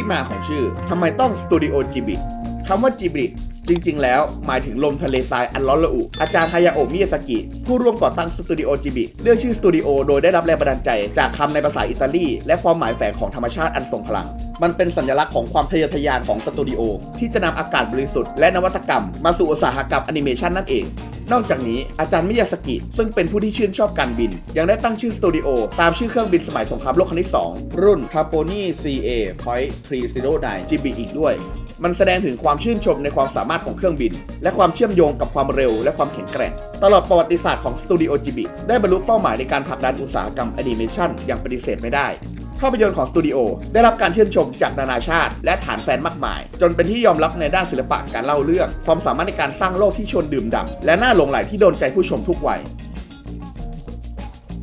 ที่มาของชื่อทำไมต้องสตูดิโอจิบิคำว่าจิบิจริง ๆ แล้วหมายถึงลมทะเลทรายอันร้อนระอุ อาจารย์ฮายาโอะมิยาสกิ ผู้ร่วมก่อตั้งสตูดิโอจิบิเลือกชื่อสตูดิโอโดยได้รับแรงบันดาลใจ จากคำในภาษาอิตาลี และความหมายแฝงของธรรมชาติอันทรงพลัง มันเป็นสัญลักษณ์ของความทะเยอทะยานของสตูดิโอที่จะนำอากาศบริสุทธิ์และนวัตกรรม มาสู่อุตสาหกรรมแอนิเมชันนั่นเอง นอกจากนี้อาจารย์มิยาสกิซึ่งเป็นผู้ที่ชื่นชอบการบิน ยังได้ตั้งชื่อสตูดิโอตามชื่อเครื่องบินสมัยสงครามโลกครั้งที่ 2 รุ่น c a p o n i CA Point 309 GB อีกด้วย มันแสดงถึงความชื่นชมในความสามารถของเครื่องบิน และความเชื่อมโยงกับความเร็วและความแข็งแกร่ง ตลอดประวัติศาสตร์ของสตูดิโอจิบิได้บรรลุเป้าหมายในการผลักดันอุตสาหกรรมแอนิเมชันอย่างปฏิเสธไม่ได้ ภาพยนตร์ของสตูดิโอได้รับการชื่นชมจากนานาชาติ และฐานแฟนมากมาย จนเป็นที่ยอมรับในด้านศิลปะการเล่าเรื่อง ความสามารถในการสร้างโลกที่ชวนดื่มด่ำและน่าหลงใหลที่โดนใจผู้ชมทุกวัย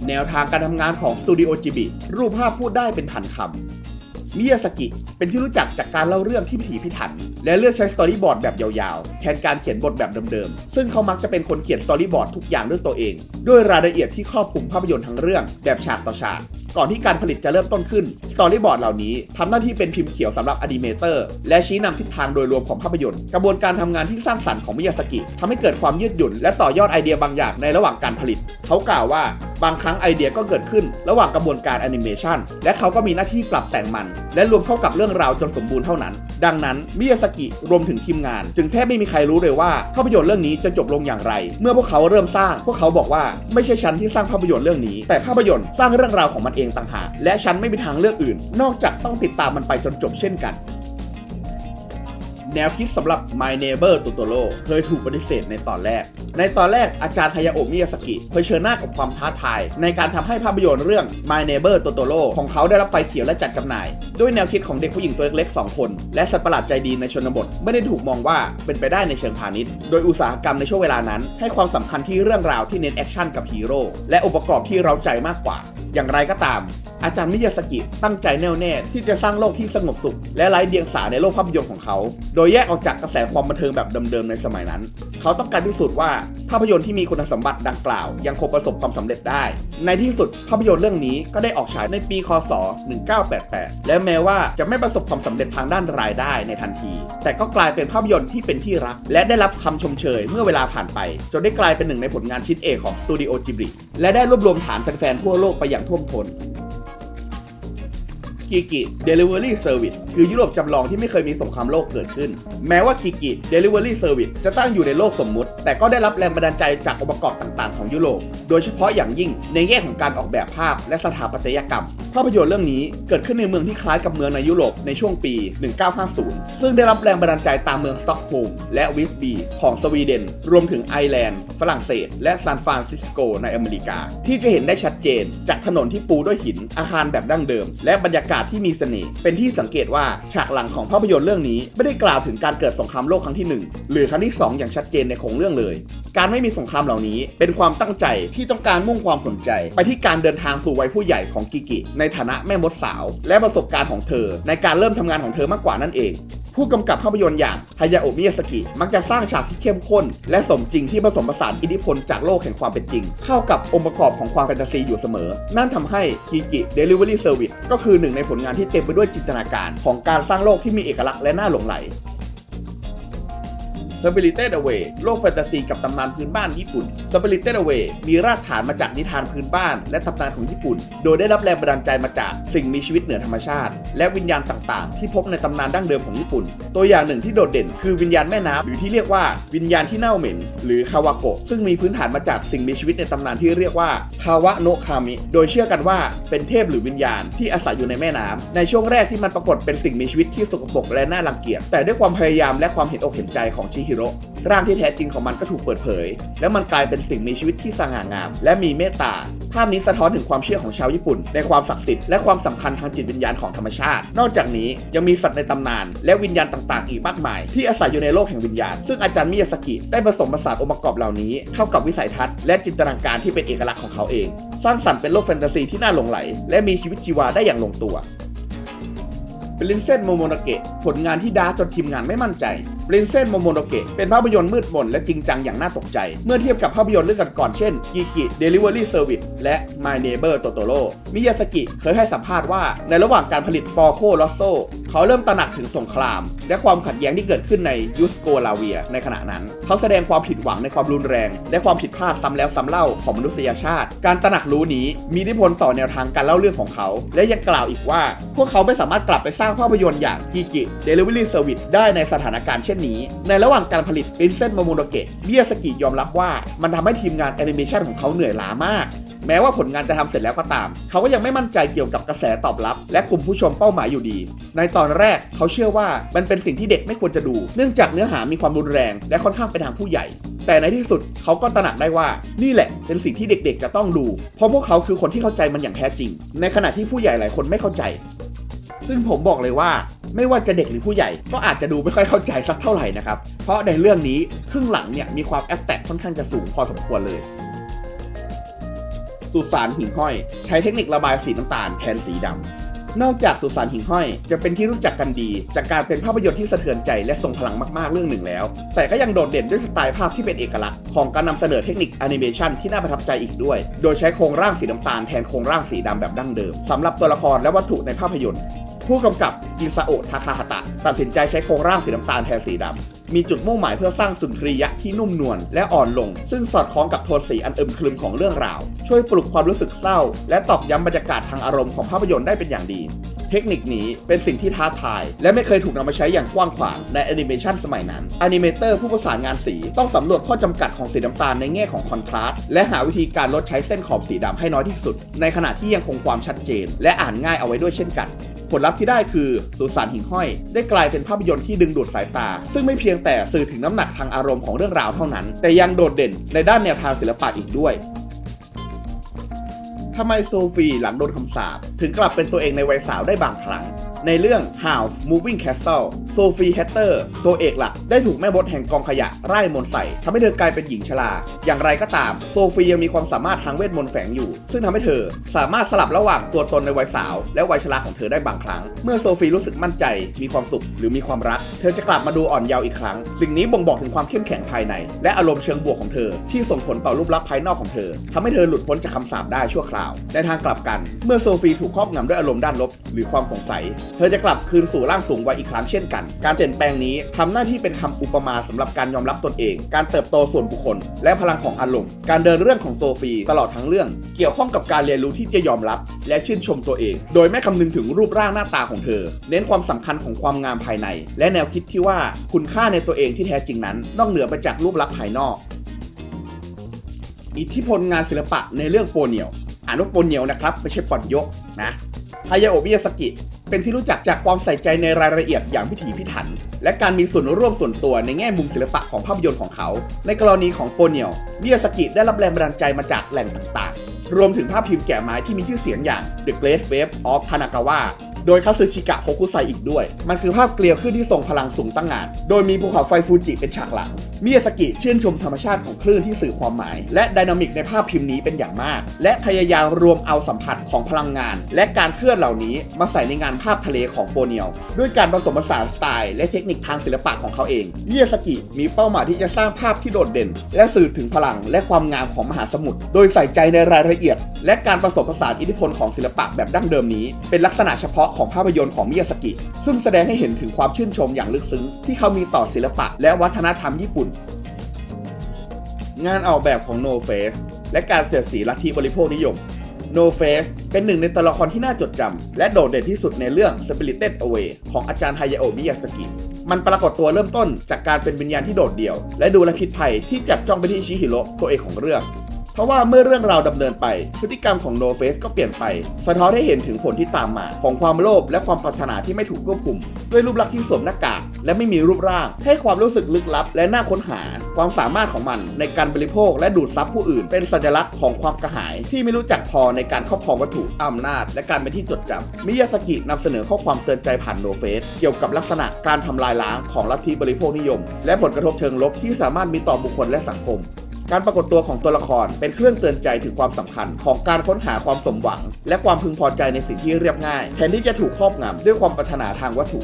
แนวทางการทำงานของสตูดิโอจิบิรูปภาพพูดได้เป็นพันคำมิยาสกิเป็นที่รู้จักจากการเล่าเรื่องที่พิถีพิถัน และเลือกใช้สตอรี่บอร์ดแบบยาวๆ แทนการเขียนบทแบบเดิมๆ ซึ่งเขามักจะเป็นคนเขียนสตอรี่บอร์ดทุกอย่างด้วยตัวเอง ด้วยรายละเอียดที่ครอบคลุมภาพยนตร์ทั้งเรื่องแบบฉากต่อฉาก ก่อนที่การผลิตจะเริ่มต้นขึ้น สตอรี่บอร์ดเหล่านี้ทำหน้าที่เป็นพิมพ์เขียวสำหรับอนิเมเตอร์ และชี้นำทิศทางโดยรวมของภาพยนตร์ กระบวนการทำงานที่สร้างสรรค์ของมิยาสกิทำให้เกิดความยืดหยุ่น และต่อยอดไอเดียบางอย่างในระหว่างการผลิต เขากล่าวว่า บางครั้งไอเดียก็เกิดขึ้นระหว่างกระบวนการแอนิเมชันและเขาก็มีหน้าที่ปรับแต่งมัน และรวมเข้ากับเรื่องราวจนสมบูรณ์เท่านั้น ดังนั้นมิยาสกิรวมถึงทีมงาน จึงแทบไม่มีใครรู้เลยว่าภาพยนตร์เรื่องนี้จะจบลงอย่างไร เมื่อพวกเขาเริ่มสร้าง พวกเขาบอกว่าไม่ใช่ฉันที่สร้างภาพยนตร์เรื่องนี้ แต่ภาพยนตร์สร้างเรื่องราวของมันเองต่างหากและฉันไม่มีทางเลือกอื่น นอกจากต้องติดตามมันไปจนจบเช่นกัน แนวคิดสำหรับ My Neighbor Totoro เคยถูกปฏิเสธในตอนแรก ในตอนแรกอาจารย์ฮายาโอะมิยาสกิเผชิญหน้ากับความท้าทาย ในการทำให้ภาพยนตร์เรื่อง My Neighbor Totoro ของเขาได้รับไฟเขียวและจัดจำหน่าย ด้วยแนวคิดของเด็กผู้หญิงตัวเล็กๆ 2 คน และสัตว์ประหลาดใจดีในชนบท ไม่ได้ถูกมองว่าเป็นไปได้ในเชิงพาณิชย์ โดยอุตสาหกรรมในช่วงเวลานั้น ให้ความสำคัญที่เรื่องราวที่เน้นแอคชั่นกับฮีโร่และองค์ประกอบที่เร้าใจมากกว่า อย่างไรก็ตามอาจารย์มิยาสกิตั้งใจแน่วแน่ที่จะสร้างโลกที่สงบสุข และไร้เดียงสาในโลกภาพยนตร์ของเขา โดยแยกออกจากกระแสความบันเทิงแบบเดิมๆในสมัยนั้น เขาต้องการพิสูจน์ว่าภาพยนตร์ที่มีคุณสมบัติดังกล่าว ยังคงประสบความสำเร็จได้ ในที่สุดภาพยนตร์เรื่องนี้ก็ได้ออกฉายในปีคศ 1988 และแม้ว่าจะไม่ประสบความสำเร็จทางด้านรายได้ในทันที แต่ก็กลายเป็นภาพยนตร์ที่เป็นที่รัก และได้รับคำชมเชยเมื่อเวลาผ่านไป จนได้กลายเป็นหนึ่งในผลงานชิ้นเอกของสตูดิโอจิบลิและได้รวบรวมฐานแฟนๆทั่วโลกไปอย่างท่วมท้น กิกิ Delivery Service คือยุโรปจำลองที่ไม่เคยมีสงครามโลกเกิดขึ้น แม้ว่ากิกิ Delivery Service จะตั้งอยู่ในโลกสมมุติ แต่ก็ได้รับแรงบันดาลใจจากองค์ประกอบต่างๆ ของยุโรป โดยเฉพาะอย่างยิ่งในแง่ของการออกแบบภาพและสถาปัตยกรรม ภาพยนตร์เรื่องนี้เกิดขึ้นในเมืองที่คล้ายกับเมืองในยุโรปในช่วงปี 1950 ซึ่งได้รับแรงบันดาลใจตามเมืองสต็อกโฮล์มและวิสบีของสวีเดน รวมถึงไอร์แลนด์ ฝรั่งเศส และซานฟรานซิสโกในอเมริกา ที่จะเห็นได้ชัดเจน จากถนนที่ปูด้วยหินอาคารแบบดั้งเดิม และบรรยากาศที่มีเสน่ห์เป็นที่สังเกตว่าฉากหลังของภาพยนตร์เรื่องนี้ไม่ได้กล่าวถึงการเกิดสงครามโลกครั้งที่ 1 หรือครั้งที่ 2 อย่างชัดเจนในโครงเรื่องเลย การไม่มีสงครามเหล่านี้เป็นความตั้งใจที่ต้องการมุ่งความสนใจ ไปที่การเดินทางสู่วัยผู้ใหญ่ของกิกิ ในฐานะแม่มดสาว และประสบการณ์ของเธอ ในการเริ่มทำงานของเธอมากกว่านั่นเอง ผู้กำกับภาพยนตร์อย่างฮายาโอมิยาสกิ มักจะสร้างฉากที่เข้มข้น และสมจริงที่ผสมผสานอิทธิพลจากโลกแห่งความเป็นจริง เข้ากับองค์ประกอบของความแฟนตาซีอยู่เสมอ นั่นทำให้กิกิเดลิเวอรี่เซอร์วิสก็คือหนึ่งในผลงานที่เต็มไปด้วยจินตนาการ ของการสร้างโลกที่มีเอกลักษณ์และน่าหลงใหล Spirited Away โลกแฟนตาซีกับตำนานพื้นบ้านญี่ปุ่น Spirited Away มีรากฐานมาจากนิทานพื้นบ้านและตำนานของญี่ปุ่น โดยได้รับแรงบันดาลใจมาจากสิ่งมีชีวิตเหนือธรรมชาติ และวิญญาณต่างๆ ที่พบในตำนานดั้งเดิมของญี่ปุ่น ตัวอย่างหนึ่งที่โดดเด่นคือวิญญาณแม่น้ำหรือที่เรียกว่าวิญญาณที่เน่าเหม็น หรือคาวาโกะซึ่งมีพื้นฐานมาจากสิ่งมีชีวิตในตำนานที่เรียกว่าคาวะโนะคามิ โดยเชื่อกันว่าเป็นเทพหรือวิญญาณที่อาศัยอยู่ในแม่น้ำในช่วงแรกที่มันปรากฏเป็นสิ่งมีชีวิตที่สกปรกและน่ารังเกียจแต่ด้วยความพยายามและความเห็นอกเห็นใจของชิฮิโร่ร่างที่แท้จริงของมันก็ถูกเปิดเผย และมันกลายเป็นสิ่งมีชีวิตที่สง่างาม และมีเมตตา ภาพนี้สะท้อนถึงความเชื่อของชาวญี่ปุ่น ในความศักดิ์สิทธิ์และความสำคัญทางจิตวิญญาณของธรรมชาติ นอกจากนี้ยังมีสัตว์ในตำนาน และวิญญาณต่างๆ อีกมากมาย ที่อาศัยอยู่ในโลกแห่งวิญญาณ ซึ่งอาจารย์มิยาสกิได้ผสมผสานองค์ประกอบเหล่านี้ เข้ากับวิสัยทัศน์และจินตนาการที่เป็นเอกลักษณ์ของเขาเอง สร้างสรรค์เป็นโลกแฟนตาซีที่น่าหลงไหล และมีชีวิตชีวาได้อย่างลงตัวปรินเซสโมโมนาเกะผลงานที่ดาร์จนทีมงานไม่มั่นใจ Princess Momonoke เป็นภาพยนตร์มืดมนและจริงจังอย่างน่าตกใจ เมื่อเทียบกับภาพยนตร์เรื่องก่อนๆเช่น Kiki Delivery Service และ My Neighbor Totoro มิยาสกิเคยให้สัมภาษณ์ว่า ในระหว่างการผลิตปอโคลอสโซเขาเริ่มตระหนักถึงสงคราม และความขัดแย้งที่เกิดขึ้นในยูสโกลาเวีย ในขณะนั้น เขาแสดงความผิดหวังในความรุนแรง และความผิดพลาดซ้ำแล้วซ้ำเล่าของมนุษยชาติ การตระหนักรู้นี้มีอิทธิพลต่อแนวทางการเล่าเรื่องของเขา และยังกล่าวอีกว่า พวกเขาไม่สามารถกลับไปสร้างภาพยนตร์อย่างกิกิ Delivery Service ได้ในสถานการณ์เช่นนี้ ในระหว่างการผลิต Princess Momonoke มิยสกิยอมรับว่ามันทำให้ทีมงานแอนิเมชันของเขาเหนื่อยล้ามาก แม้ว่าผลงานจะทำเสร็จแล้วก็ตาม เขาก็ยังไม่มั่นใจเกี่ยวกับกระแสตอบรับ และกลุ่มผู้ชมเป้าหมายอยู่ดี ในตอนแรกเขาเชื่อว่ามันเป็นสิ่งที่เด็กไม่ควรจะดู เนื่องจากเนื้อหามีความรุนแรง และค่อนข้างไปทางผู้ใหญ่ แต่ในที่สุดเขาก็ตระหนักได้ว่านี่แหละเป็นสิ่งที่เด็กๆ จะต้องดู เพราะพวกเขาคือคนที่เข้าใจมันอย่างแท้จริง ในขณะที่ผู้ใหญ่หลายคนไม่เข้าใจซึ่งผมบอกเลยว่า ไม่ว่าจะเด็กหรือผู้ใหญ่ ก็อาจจะดูไม่ค่อยเข้าใจสักเท่าไหร่นะครับ เพราะในเรื่องนี้ครึ่งหลังเนี่ยมีความแอฟแตกค่อนข้างจะสูงพอสมควรเลยสุสานหิ่งห้อย ใช้เทคนิคระบายสีน้ำตาลแทนสีดำนอกจากสุสานหิ่งห้อย จะเป็นที่รู้จักกันดี จากการเป็นภาพยนตร์ที่สะเทือนใจและทรงพลังมากๆเรื่องหนึ่งแล้ว แต่ก็ยังโดดเด่นด้วยสไตล์ภาพที่เป็นเอกลักษณ์ของการนำเสนอเทคนิคแอนิเมชันที่น่าประทับใจอีกด้วย โดยใช้โครงร่างสีน้ำตาลแทนโครงร่างสีดำแบบดั้งเดิมสำหรับตัวละครและวัตถุในภาพยนตร์ ผู้กำกับอิซาโอะทาคาฮตะ ตัดสินใจใช้โครงร่างสีน้ำตาลแทนสีดำ มีจุดมุ่งหมายเพื่อสร้างสุนทรียะที่นุ่มนวลและอ่อนลง ซึ่งสอดคล้องกับโทนสีอันอึมครึมของเรื่องราว ช่วยปลุกความรู้สึกเศร้า และตอกย้ำบรรยากาศทางอารมณ์ของภาพยนตร์ได้เป็นอย่างดี เทคนิคนี้เป็นสิ่งที่ท้าทาย และไม่เคยถูกนำมาใช้อย่างกว้างขวางในแอนิเมชันสมัยนั้นแอนิเมเตอร์ผู้ประสานงานสีต้องสำรวจข้อจำกัดของสีน้ำตาลในแง่ของคอนทราสต์และหาวิธีการลดใช้เส้นขอบสีดำให้น้อยที่สุด ในขณะที่ยังคงความชัดเจน และอ่านง่ายเอาไว้ด้วยเช่นกัน ผลลัพธ์ที่ได้คือสุสานหิ่งห้อย ได้กลายเป็นภาพยนตร์ที่ดึงดูดสายตา ซึ่งไม่เพียงแต่สื่อถึงน้ำหนักทางอารมณ์ของเรื่องราวเท่านั้น แต่ยังโดดเด่นในด้านแนวทางศิลปะอีกด้วยทำไมโซฟีหลังโดนคำสาปถึงกลับเป็นตัวเองในวัยสาวได้บางครั้ง ในเรื่อง House Moving Castle โซฟีแฮตเตอร์ตัวเอกหลักได้ถูกแม่มดแห่งกองขยะไล่มนใส่ทำให้เธอกลายเป็นหญิงชรา อย่างไรก็ตาม โซฟียังมีความสามารถทางเวทมนต์แฝงอยู่ ซึ่งทำให้เธอสามารถสลับระหว่างตัวตนในวัยสาว และวัยชราของเธอได้บางครั้ง เมื่อโซฟีรู้สึกมั่นใจ มีความสุขหรือมีความรัก เธอจะกลับมาดูอ่อนเยาว์อีกครั้ง สิ่งนี้บ่งบอกถึงความเข้มแข็งภายใน และอารมณ์เชิงบวกของเธอ ที่ส่งผลต่อรูปลักษณ์ภายนอกของเธอทำให้เธอหลุดพ้นจากคำสาปได้ชั่วคราวในทางกลับกัน เมื่อโซฟีถูกครอบงำด้วยอารมณ์ด้านลบ หรือความสงสัยเธอจะกลับคืนสู่ร่างสูงวัยอีกครั้งเช่นกัน การเปลี่ยนแปลงนี้ทำหน้าที่เป็นคำอุปมาสำหรับการยอมรับตนเอง การเติบโตส่วนบุคคล และพลังของอารมณ์ การเดินเรื่องของโซฟีตลอดทั้งเรื่อง เกี่ยวข้องกับการเรียนรู้ที่จะยอมรับ และชื่นชมตัวเอง โดยไม่คำนึงถึงรูปร่างหน้าตาของเธอ เน้นความสำคัญของความงามภายใน และแนวคิดที่ว่าคุณค่าในตัวเองที่แท้จริงนั้น นอกเหนือไปจากรูปลักษณ์ภายนอก อิทธิพลงานศิลปะในเรื่องโปเนียวอ่านว่าโปเนียวนะครับไม่ใช่ปอนยะนะฮายาโอะมิยาสกิ เป็นที่รู้จักจากความใส่ใจในรายละเอียดอย่างพิถีพิถัน และการมีส่วนร่วมส่วนตัวในแง่มุมศิลปะของภาพยนตร์ของเขา ในกรณีของโปเนียวมิยาสกิได้รับแรงบันดาลใจมาจากแหล่งต่างๆ รวมถึงภาพพิมพ์แกะไม้ที่มีชื่อเสียงอย่าง The Great Wave of Kanagawa โดยคาซึชิกะโฮคุไซอีกด้วย มันคือภาพเกลียวขึ้นที่ทรงพลังสูงตั้งงาน โดยมีภูเขาไฟฟูจิเป็นฉากหลังมิยาสกิชื่นชมธรรมชาติของคลื่นที่สื่อความหมาย และไดนามิกในภาพพิมพ์นี้เป็นอย่างมาก และพยายามรวมเอาสัมผัสของพลังงาน และการเคลื่อนเหล่านี้มาใส่ในงานภาพทะเลของโปเนียวด้วยการผสมผสานสไตล์และเทคนิคทางศิลปะของเขาเองมิยาสกิมีเป้าหมายที่จะสร้างภาพที่โดดเด่น และสื่อถึงพลังและความงามของมหาสมุทรโดยใส่ใจในรายละเอียด และการผสมผสานอิทธิพลของศิลปะแบบดั้งเดิมนี้ เป็นลักษณะเฉพาะของภาพยนตร์ของมิยาสกิซึ่งแสดงให้เห็นถึงความชื่นชมอย่างลึกซึ้งที่เขามีต่อศิลปะ และวัฒนธรรมญี่ปุ่น งานออกแบบของ No Face และการเสียดสีลัทธิบริโภคนิยม No Face เป็นหนึ่งในตัวละครที่น่าจดจำและโดดเด่นที่สุดในเรื่อง Spirited Away ของอาจารย์ไฮยาโอะมิยาสกิ มันปรากฏตัวเริ่มต้นจากการเป็นวิญญาณที่โดดเดี่ยว และดูแลพิษภัยที่จับจ้องไปที่ชิฮิโร่ตัวเอกของเรื่อง เพราะว่าเมื่อเรื่องราวดำเนินไป พฤติกรรมของ No Face ก็เปลี่ยนไป สะท้อนให้เห็นถึงผลที่ตามมา ของความโลภและความปรารถนาที่ไม่ถูกควบคุม ด้วยรูปลักษณ์ที่สวมหน้ากากและไม่มีรูปร่าง ให้ความรู้สึกลึกลับ และน่าค้นหา ความสามารถของมันในการบริโภคและดูดซับผู้อื่น เป็นสัญลักษณ์ของความกระหาย ที่ไม่รู้จักพอในการครอบครองวัตถุอำนาจ และการเป็นที่จดจำมิยาสกินำเสนอข้อความเตือนใจผ่าน No Face เกี่ยวกับลักษณะการทำลายล้างของลัทธิบริโภคนิยม และผลกระทบเชิงลบที่สามารถมีต่อบุคคลและสังคม การปรากฏตัวของตัวละครเป็นเครื่องเตือนใจถึงความสำคัญของการค้นหาความสมหวัง และความพึงพอใจในสิ่งที่เรียบง่าย แทนที่จะถูกครอบงำด้วยความปรารถนาทางวัตถุ